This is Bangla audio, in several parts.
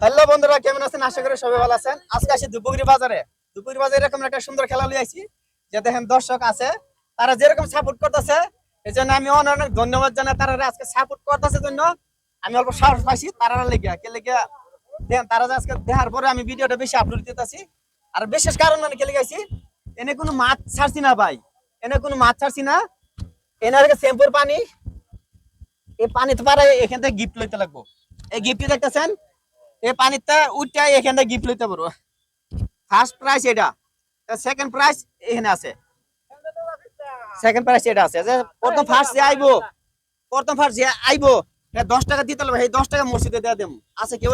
হ্যালো বন্ধুরা, কেমন আছেন? আশা করি সবাই ভালো আছেন। আজকে আসি বাজারে। বাজারে এরকম একটা সুন্দর খেলা যে দেখেন দর্শক আছে, তারা যেরকম সাপোর্ট করতেছে এই জন্য আমি অনেক অনেক ধন্যবাদ জানাই তারা আজকে সাপোর্ট করতেছে জন্য। আমি অল্প সাহস পাইছি তারা লেগে কে দেখেন তারা আজকে দেখার পরে আমি ভিডিওটা বেশি আপলোড দিতেছি। আর বিশেষ কারণ মানে কে লেগেছি এনে কোনো মাছ ছাড়ছি না ভাই। এনে কোনো মাছ ছাড়ছি না। এনার শ্যাম্পুর পানি এই পানিতে পারে এখান থেকে গিফট লইতে লাগবো। এই গিফট দেখতেছেন এই এখান থেকে গিফট লইতে পারব। ফার্স্ট প্রাইস এটা। সেকেন্ড প্রাইস এখানে আছে। সেকেন্ড প্রাইস এটা আছে। যে প্রথম ফার্স্ট যে আইবো, প্রথম ফার্স্ট যে আইবো দশ টাকা দিতে হবে এই দশ টাকা মসজিদে দেওয়া দেব। আছে কেউ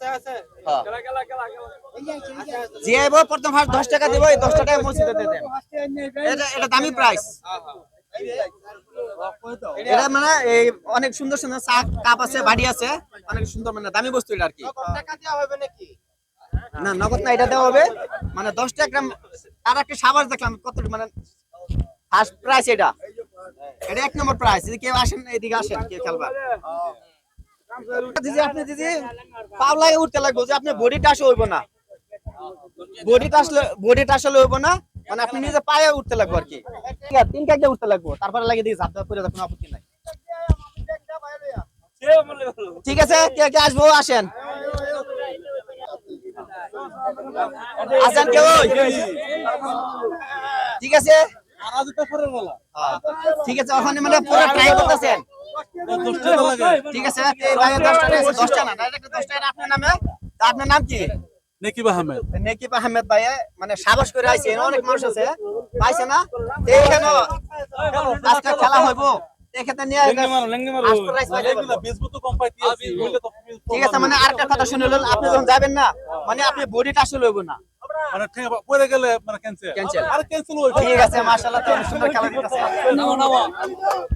হ্যাঁ। প্রথম ফার্স্ট দশ টাকা দিব এই দশ টাকা মসজিদে দিয়ে এটা এটা দামি প্রাইস এটা মানে এই অনেক সুন্দর সুন্দর চা কাপ আছে বাড়ি আছে অনেক সুন্দর মানে দামি বস্তু এটা আর কি। না নগদ না এটা দেওয়া হবে। মানে দশ টাকা তার একটা সাবাস দেখলাম কত মানে ফার্স্ট প্রাইস এটা। এটা এক নম্বর প্রাইস যদি কেউ আসেন এদিকে আসেন কেউ খেলবার। দিদি আপনি দিদি উঠতে লাগবে যে আপনি বডি টাস হইব না। বডি টাসলে বডি টাসলে হইব না মানে আপনি নিজে পায়ে উঠতে লাগবে আর কি। তিন উঠতে লাগবে, তারপরে দিয়ে ঝাপটা করে কোনো আপত্তি নাই। ঠিক আছে, কে কে আসব, আসেন। আসেন কেউ ঠিক আছে? হ্যাঁ। ঠিক আছে, ওখানে মানে পুরো ট্রাই করতেছেন। ঠিক আছে আপনার নামে? আপনার নাম কি? নেকিব আহমেদ। নেকিব আহমেদ ভাই মানে সাবাস করে আইছে অনেক মানুষ আছে। পাইছে না? এইখানে আজকে খেলা হইব। ঠিক আছে মানে আরেকটা কথা শুনে আপনি যখন যাবেন না মানে আপনি বডিটা আসলে হইব না। মানে পড়ে গেলে মানে ক্যান্সেল Cancel. আর ক্যান্সেল হইব ঠিক আছে মাশাআল্লাহ তো সুন্দর খেলা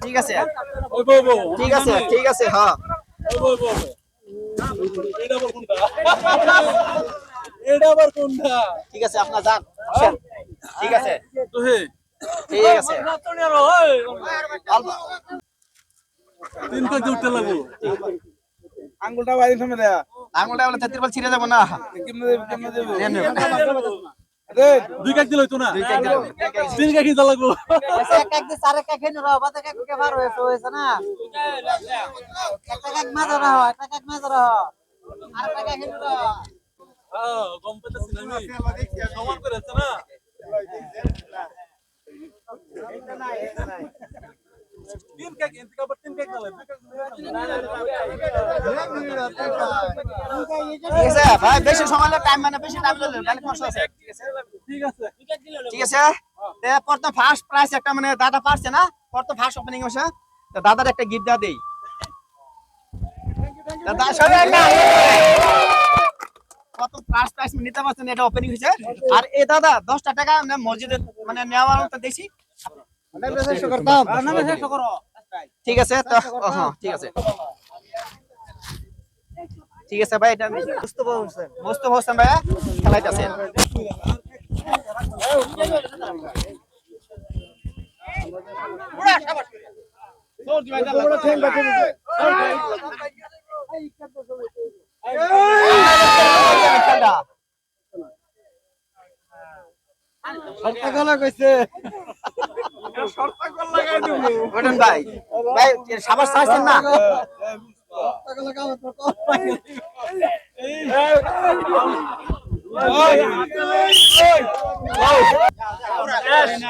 ঠিক আছে। ওই বউ বউ ঠিক আছে ঠিক আছে হ্যাঁ। ওই বউ বউ এটা আবার কোনটা? এটা আবার কোনটা? ঠিক আছে আপনার যান ঠিক আছে। তো হে। ঠিক আছে। তিন কাজ উঠতে লাগবো। আঙ্গুলটা বাইরে সামনে দেয়া। আঙুলটা বলে তেত্রিশ ছিঁড়ে যাব না। দুই কাজ দিল হইতো না। তিন কাজ দিতে লাগবো এক এক দিয়ে চার এক এক হেন রহ বাদে কে বার হয়েছে হয়েছে না? একটা এক মাঝে রহ একটা এক মাঝে রহ আর একটা এক হেন রহ হ্যাঁ গম পেতেছি না সমান না? তিন আবার তিন কাজ দিলে ঠিক আছে ভাই বেশি সময় টাইম মানে বেশি টাইম লাগবে তাহলে সমস্যা আছে। ঠিক আছে? ঠিক আছে তে প্রথম ফার্স্ট প্রাইস একটা মানে দাদা পারছে না প্রথম ফার্স্ট ওপেনিং হচ্ছে দাদার একটা গিফট দেওয়া দেই। দাদা সবাই একটা প্রথম ফার্স্ট প্রাইস নিতে পারছেন এটা ওপেনিং হয়েছে। আর এই দাদা দশটা টাকা মানে মসজিদে মানে নেওয়ার মতো দেখছি ঠিক আছে তো হ্যাঁ ঠিক আছে ঠিক আছে ভাই এটা মুস্তফা হোসেন মুস্তফা হোসেন ভাইয়া খেলাইতেছেন গলা কইছে। ওঠেন ভাই ভাই সাবাস চাইছেন না?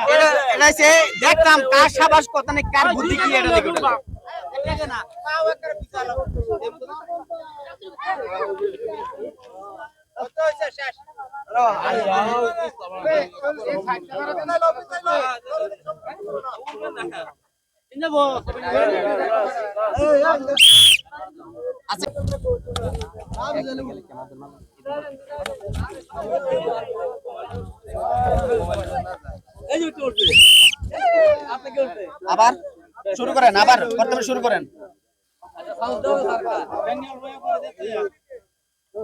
এটা- এটা হচ্ছে দেখতাম কার সাবাস কত না কার বুদ্ধি কি এটা দেখে ওঠেন। আচ্ছা আবার শুরু করেন আবার প্রথমে শুরু করেন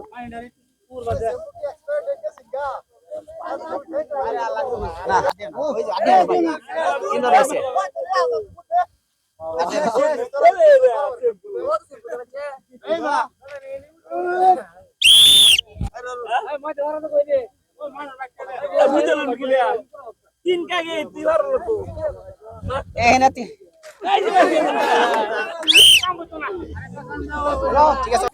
ভাই তিন কাগে দিবার লোক ঠিক আছে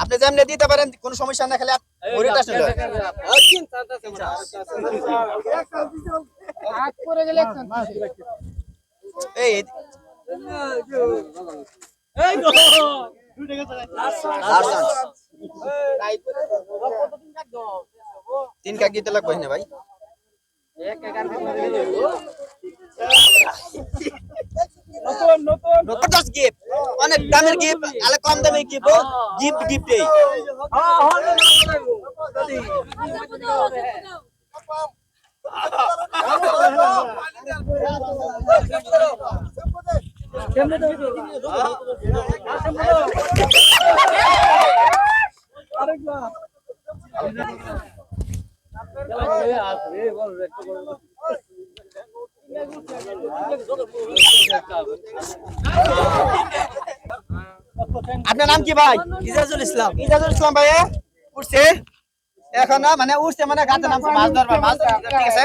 আপনি যেমনি দিতে পারেন কোনো সমস্যা না খেলে তিন কাক দিতে লাগবে না ভাই। নতুন নতুন। নতুন গিফট অনেক দামের গিফট আলে কম দামে গিফট গিফট গিফট এই। হ্যাঁ হ্যাঁ আপনার নাম কি ভাই? ইজাজুল ইসলাম। ইজাজুল ইসলাম ভাই উঠছে এখন না মানে উঠছে মানে গাতে নামছে মাছ ধরবার মাছ ধরবার, ঠিক আছে?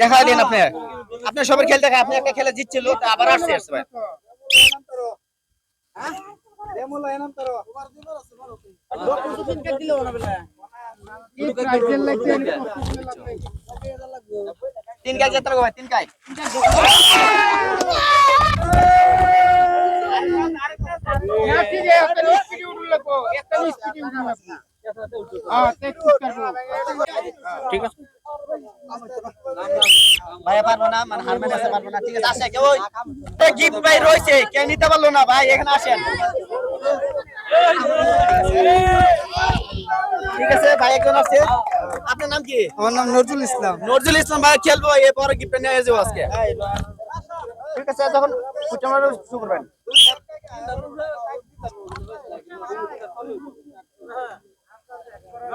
দেখা দিন আপনি আপনি সবার খেলতে খায় আপনি একটা খেলে জিতছিল তো আবার আসছে আসছে ভাই। তিন গাই যেতে লাগবে ভাই, তিন গাই ভাই পারব না মানে হার পারব না। ঠিক আছে আসে কেউ গিফট ভাই রয়েছে কেউ নিতে পারল না ভাই? এখানে আসেন। ঠিক আছে ভাই একজন আছে। আপনার নাম কি? আমার নাম নজরুল ইসলাম। নজরুল ইসলাম ভাই খেলব এরপরে গিফট নিয়ে যাব আজকে। ঠিক আছে যখন শুরু করবেন।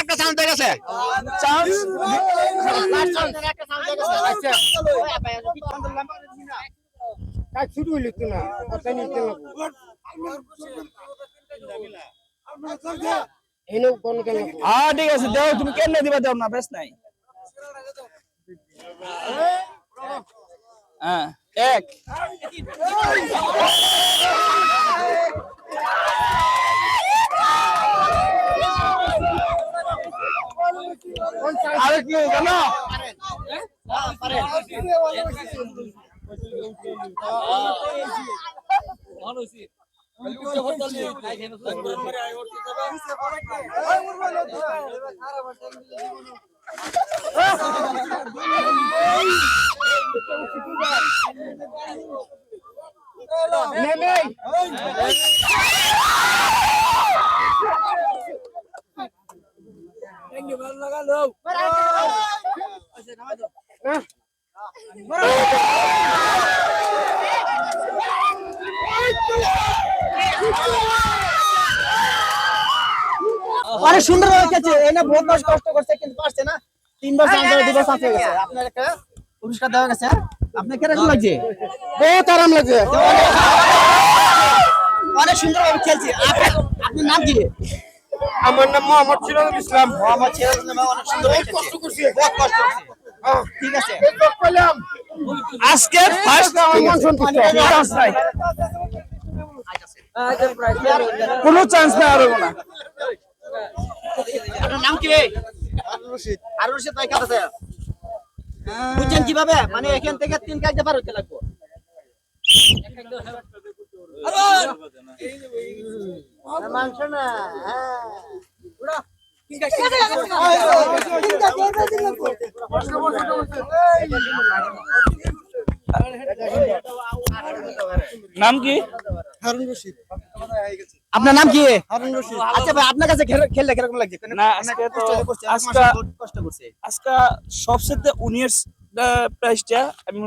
একটা সাউন্ড হয়ে গেছে। শুরু হইল তো না? কথা নিতে কোন কেন? হ্যাঁ ঠিক আছে দাও তুমি কেন দিবা দাও না বেশ নাই। হ্যাঁ এক। আরে কি জানো ভালো হইছে উচ্চ হরতালি খাই খেনে নে নে অনেক সুন্দর খেলছে এই না বহুত মাস কষ্ট করছে কিন্তু পারছে না। তিনবার চান্স ধরে দুবার চান্স হয়ে গেছে আপনার একটা পুরস্কার দেওয়া গেছে আপনার কীরকম লাগছে? বহুত আরাম লাগছে। অনেক সুন্দর ভাবে খেলছে। আপনার আপনার নাম কি? আমার নাম মোহাম্মদ সিরাজুল ইসলাম। মোহাম্মদ সিরাজ নামে অনেক সুন্দর কষ্ট করছে বহুত কষ্ট করছে। ঠিক আছে। আজকে ফার্স্ট আমার মন সন্তুষ্ট চান্স নাই। কোনো চান্স নাই আর না। আপনার নাম কি আরুল রশিদ। আরুল রশিদ ভাই বুঝছেন কীভাবে? মানে এখান থেকে তিন কাজ পার হতে লাগবো। মাংস না হ্যাঁ নাম কি আপনার নাম কি? হারুন রশিদ। আচ্ছা ভাই আপনার কাছে খেলে- খেললে কীরকম লাগছে? না, আজকে তো- করছে, আজকে- কষ্ট করছে। আজকে সবচেয়ে উনিশ প্রাইসটা আমি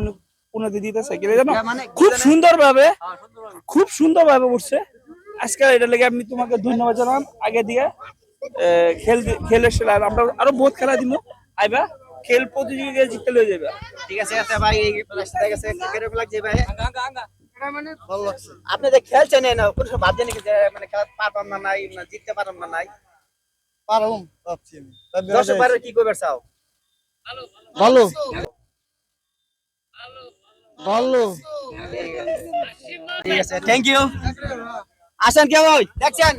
মনে দিতে চাই জানো? হ্যাঁ, মানে খুব সুন্দর ভাবে খুব সুন্দর ভাবে করছে আজকে এটা লেগে আমি তোমাকে ধন্যবাদ জানাম আগে দিয়ে খেল খেলে সেলা আমরা আরও বহুত খেলা দিব আইবা খেল প্রতিযোগিতায় জিততে লয়ে যাবে ঠিক আছে আচ্ছা ভাই এই রাস্তা গেছে। ভাই। ভালো লাগছে। আপনি যে খেলছেন না কোনো সময় ভাবছেন নাকি যে মানে খেলা পারতাম না নাই না জিততে পারতাম না নাই? পারুম ভাবছি আমি। দর্শক বাইরে কি করবে চাও? ভালো ভালো। ভালো। ঠিক আছে থ্যাংক ইউ আসেন কে ভাই? দেখছেন?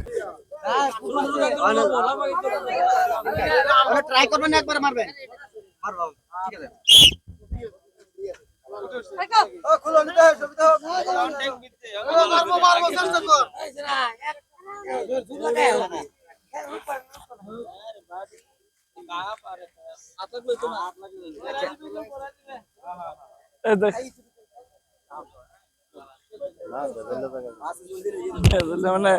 ট্রাই করবেন একবার মারবেন। মারবো ঠিক আছে মারবো মারবো চেষ্টা কর এই দেখ। মানে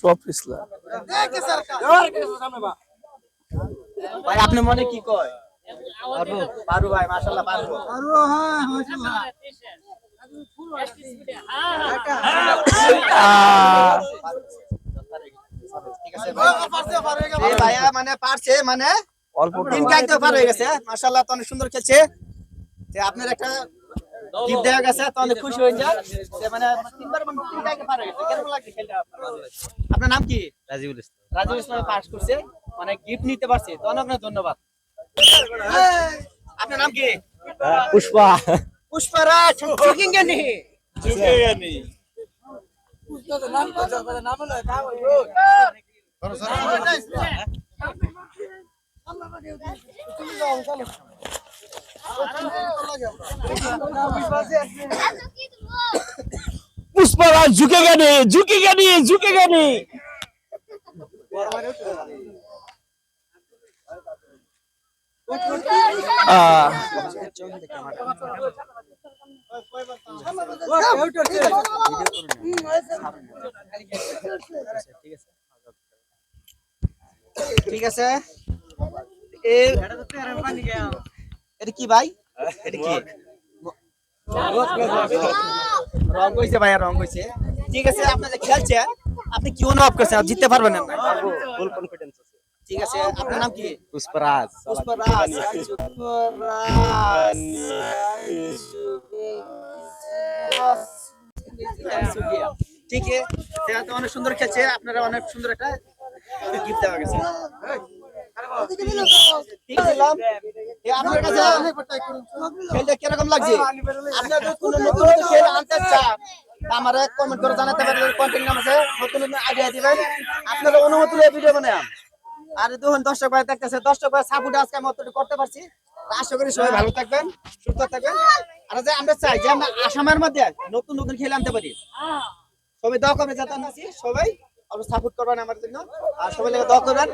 সব পিছলা ভাই আপনি মনে কি কয়? পারব ভাই মাশাআল্লাহ পারব আরও হ্যাঁ মাশাআল্লাহ মানে পারছে মানে অল্প তিন পার হয়ে গেছে মাশাআল্লাহ তো অনেক সুন্দর খেলছে। যে আপনার একটা গিফট দেওয়া গেছে তো অনেক খুশি হয়ে যায় যে মানে তিনবার মানে তিন কাইতে পার হয়ে গেছে। কেমন লাগছে খেলতে? আপনার? নাম কি? রাজিবুল ইসলাম। রাজু ইসলাম পাস করছে মানে গিফট নিতে পারছে। তো অনেক অনেক ধন্যবাদ। আপনার নাম কি? পুষ্পা। পুষ্পরাজ চিকিং নি पुष्पराज झुकेगा नहीं झुकेगा नहीं झुकेगा नहीं। ठीक है এটা কি ভাই? এটা কি? রং কইছে ভাইয়া রং কইছে। ঠিক আছে আপনি যে খেলছেন আপনি কি অনুভব করছেন আপনি জিততে পারবেন না। ফুল কনফিডেন্স আছে। ঠিক আছে আপনার নাম কি? পুষ্পরাজ। পুষ্পরাজ। পুষ্পরাজ ঠিক আছে অনেক সুন্দর খেলছে আপনারা অনেক সুন্দর একটা গিফট দেওয়া গেছে। আছে আর দর্শক ভাই দেখতেছে দর্শক ভাই সাপোর্ট আজকে আমি করতে পারছি আশা করি সবাই ভালো থাকবেন সুস্থ থাকবেন আর যে আমরা চাই যে আমরা আসামের মধ্যে নতুন নতুন খেলে আনতে পারি সবাই দোয়া করবে যাতে সবাই সাপোর্ট করবেন আমার জন্য আর সবাই দোয়া করবেন